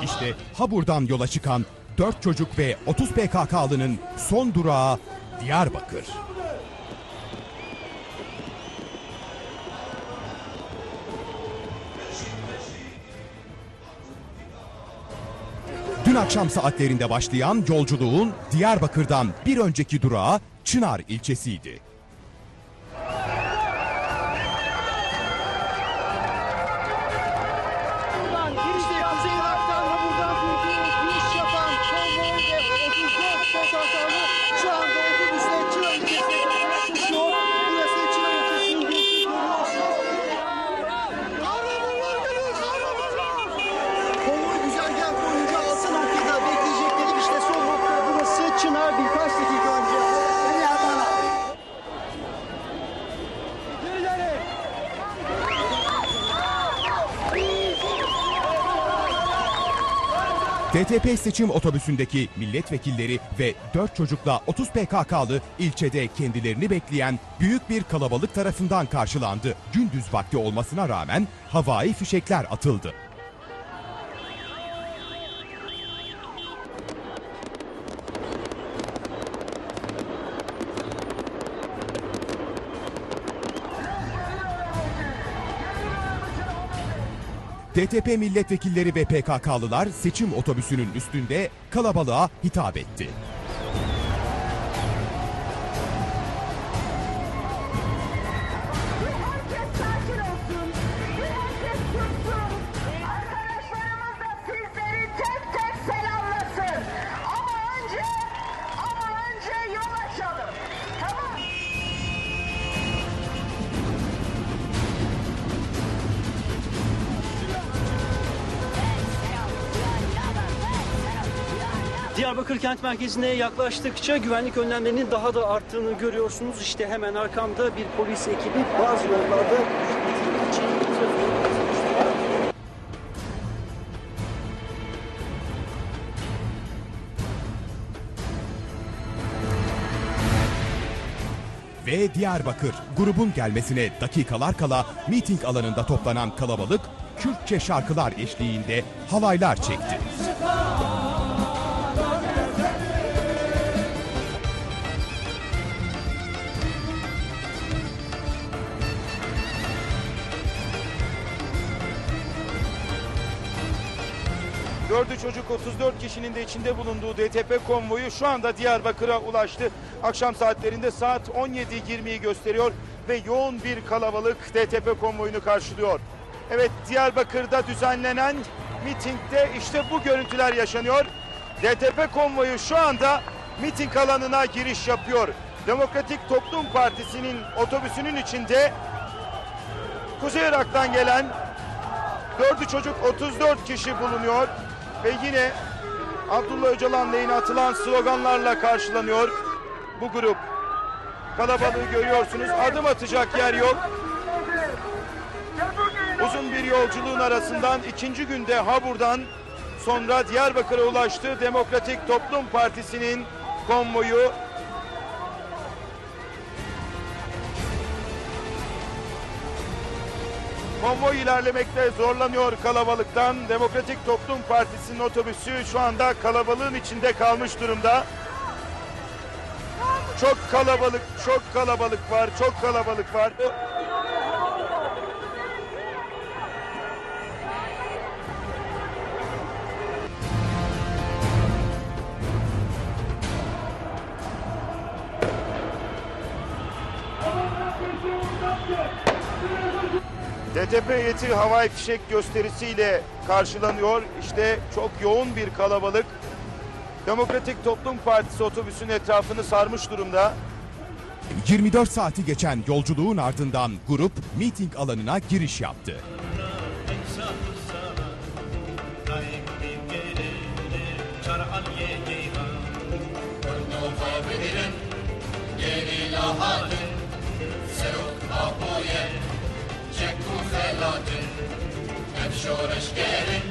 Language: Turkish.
günde Habur'dan yola çıkan 4 çocuk ve 30 PKK'lının son durağı Diyarbakır. Dün akşam saatlerinde başlayan yolculuğun Diyarbakır'dan bir önceki durağı Çınar ilçesiydi. TTP seçim otobüsündeki milletvekilleri ve 4 çocukla 30 PKK'lı ilçede kendilerini bekleyen büyük bir kalabalık tarafından karşılandı. Gündüz vakti olmasına rağmen havai fişekler atıldı. DTP milletvekilleri ve PKK'lılar seçim otobüsünün üstünde kalabalığa hitap etti. Diyarbakır kent merkezine yaklaştıkça güvenlik önlemlerinin daha da arttığını görüyorsunuz. İşte hemen arkamda bir polis ekibi bazı yollarda Ve Diyarbakır grubun gelmesine dakikalar kala miting alanında toplanan kalabalık Kürtçe şarkılar eşliğinde halaylar çekti. Dördü çocuk 34 kişinin de içinde bulunduğu DTP konvoyu şu anda Diyarbakır'a ulaştı. Akşam saatlerinde saat 17.20'yi gösteriyor ve yoğun bir kalabalık DTP konvoyunu karşılıyor. Evet Diyarbakır'da düzenlenen mitingde işte bu görüntüler yaşanıyor. DTP konvoyu şu anda miting alanına giriş yapıyor. Demokratik Toplum Partisi'nin otobüsünün içinde Kuzey Irak'tan gelen Dördü çocuk 34 kişi bulunuyor ve yine Abdullah Öcalan lehine atılan sloganlarla karşılanıyor bu grup. Kalabalığı görüyorsunuz. Adım atacak yer yok. Uzun bir yolculuğun arasından ikinci günde Habur'dan sonra Diyarbakır'a ulaştı. Demokratik Toplum Partisi'nin konvoyu Konvoy ilerlemekte zorlanıyor kalabalıktan. Demokratik Toplum Partisi'nin otobüsü şu anda kalabalığın içinde kalmış durumda. Çok kalabalık, çok kalabalık var, çok kalabalık var. DTP heyeti havai fişek gösterisiyle karşılanıyor. İşte çok yoğun bir kalabalık. Demokratik Toplum Partisi otobüsün etrafını sarmış durumda. 24 saati geçen yolculuğun ardından grup miting alanına giriş yaptı. shore is getting